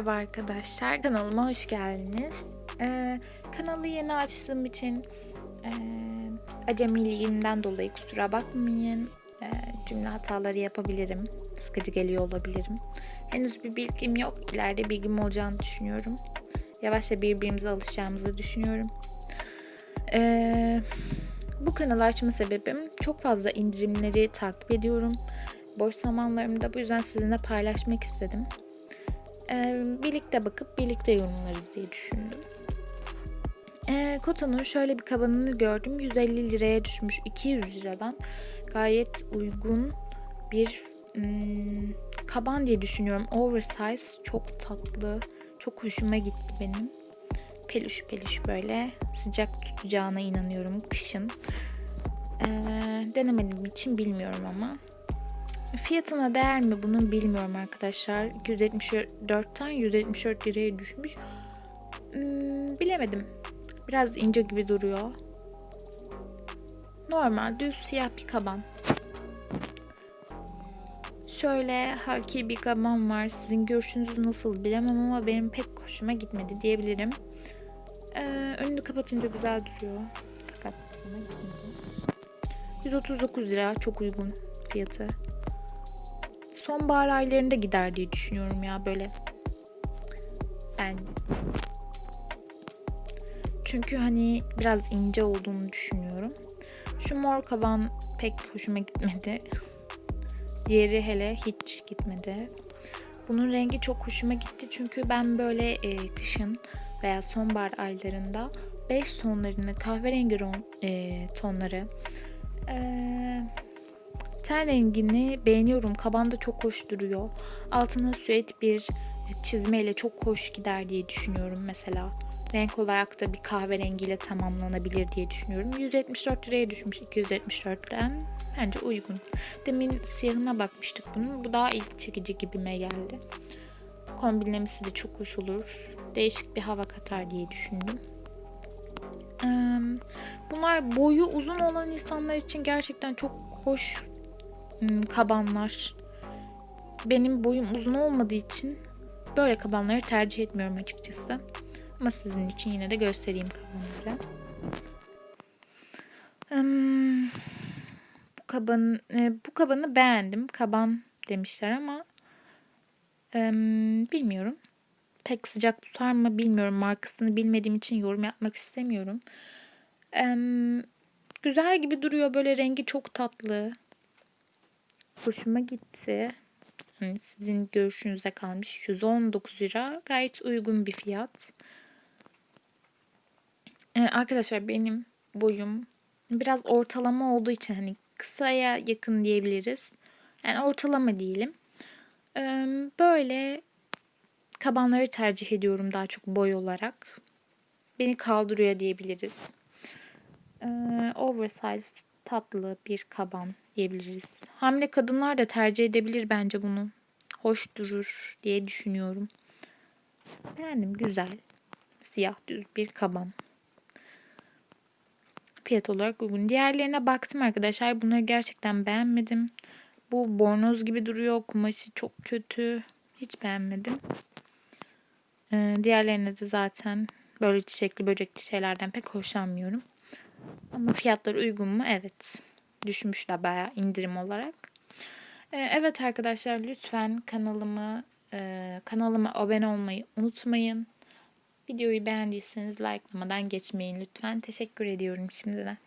Merhaba arkadaşlar, kanalıma hoş geldiniz. Ee, kanalı yeni açtığım için e, acemiliğimden dolayı kusura bakmayın. Ee, cümle hataları yapabilirim, sıkıcı geliyor olabilirim. Henüz bir bilgim yok, ileride bilgim olacağını düşünüyorum. Yavaşça birbirimize alışacağımızı düşünüyorum. Ee, bu kanalı açma sebebim çok fazla indirimleri takip ediyorum. Boş zamanlarımda bu yüzden sizinle paylaşmak istedim. Ee, birlikte bakıp birlikte yorumlarız diye düşündüm. Ee, Koto'nun şöyle bir kabanını gördüm. 150 liraya düşmüş. 200 liradan gayet uygun bir hmm, kaban diye düşünüyorum. Oversize çok tatlı. Çok hoşuma gitti benim. Peluş peluş böyle sıcak tutacağına inanıyorum kışın. Ee, denemediğim için bilmiyorum ama. Fiyatına değer mi bunun bilmiyorum arkadaşlar. 274'ten 174 liraya düşmüş. Hmm, bilemedim. Biraz ince gibi duruyor. Normal düz siyah bir kaban. Şöyle haki bir kaban var. Sizin görüşünüz nasıl bilemem ama benim pek hoşuma gitmedi diyebilirim. Ee, önünü kapatınca güzel duruyor. Kapattığına gitmedi. 139 lira çok uygun fiyatı sonbahar aylarında gider diye düşünüyorum ya böyle. Ben çünkü hani biraz ince olduğunu düşünüyorum. Şu mor kaban pek hoşuma gitmedi. Diğeri hele hiç gitmedi. Bunun rengi çok hoşuma gitti çünkü ben böyle e, kışın veya sonbahar aylarında beş tonlarını kahverengi e, tonları e, Ten rengini beğeniyorum. Kabanda çok hoş duruyor. Altına süet bir çizmeyle çok hoş gider diye düşünüyorum mesela. Renk olarak da bir kahverengiyle tamamlanabilir diye düşünüyorum. 174 liraya düşmüş 274'ten. Bence uygun. Demin siyahına bakmıştık bunun. Bu daha ilk çekici gibime geldi. Kombinlemesi de çok hoş olur. Değişik bir hava katar diye düşündüm. Bunlar boyu uzun olan insanlar için gerçekten çok hoş kabanlar. Benim boyum uzun olmadığı için böyle kabanları tercih etmiyorum açıkçası. Ama sizin için yine de göstereyim kabanları. Hmm, bu kaban e, bu kabanı beğendim. Kaban demişler ama bilmiyorum. Pek sıcak tutar mı bilmiyorum. Markasını bilmediğim için yorum yapmak istemiyorum. güzel gibi duruyor. Böyle rengi çok tatlı hoşuma gitti. Yani sizin görüşünüze kalmış. 119 lira. Gayet uygun bir fiyat. Ee, arkadaşlar benim boyum biraz ortalama olduğu için hani kısaya yakın diyebiliriz. Yani ortalama diyelim. Ee, böyle kabanları tercih ediyorum daha çok boy olarak. Beni kaldırıyor diyebiliriz. Ee, oversize tatlı bir kaban diyebiliriz. Hamile kadınlar da tercih edebilir bence bunu. Hoş durur diye düşünüyorum. Beğendim güzel. Siyah düz bir kaban. Fiyat olarak uygun. Diğerlerine baktım arkadaşlar. Bunları gerçekten beğenmedim. Bu bornoz gibi duruyor. Kumaşı çok kötü. Hiç beğenmedim. Ee, diğerlerine de zaten böyle çiçekli böcekli şeylerden pek hoşlanmıyorum. Ama fiyatları uygun mu? Evet. Düşmüşler bayağı indirim olarak. Ee, evet arkadaşlar lütfen kanalımı e, kanalıma abone olmayı unutmayın. Videoyu beğendiyseniz likelamadan geçmeyin lütfen. Teşekkür ediyorum şimdiden.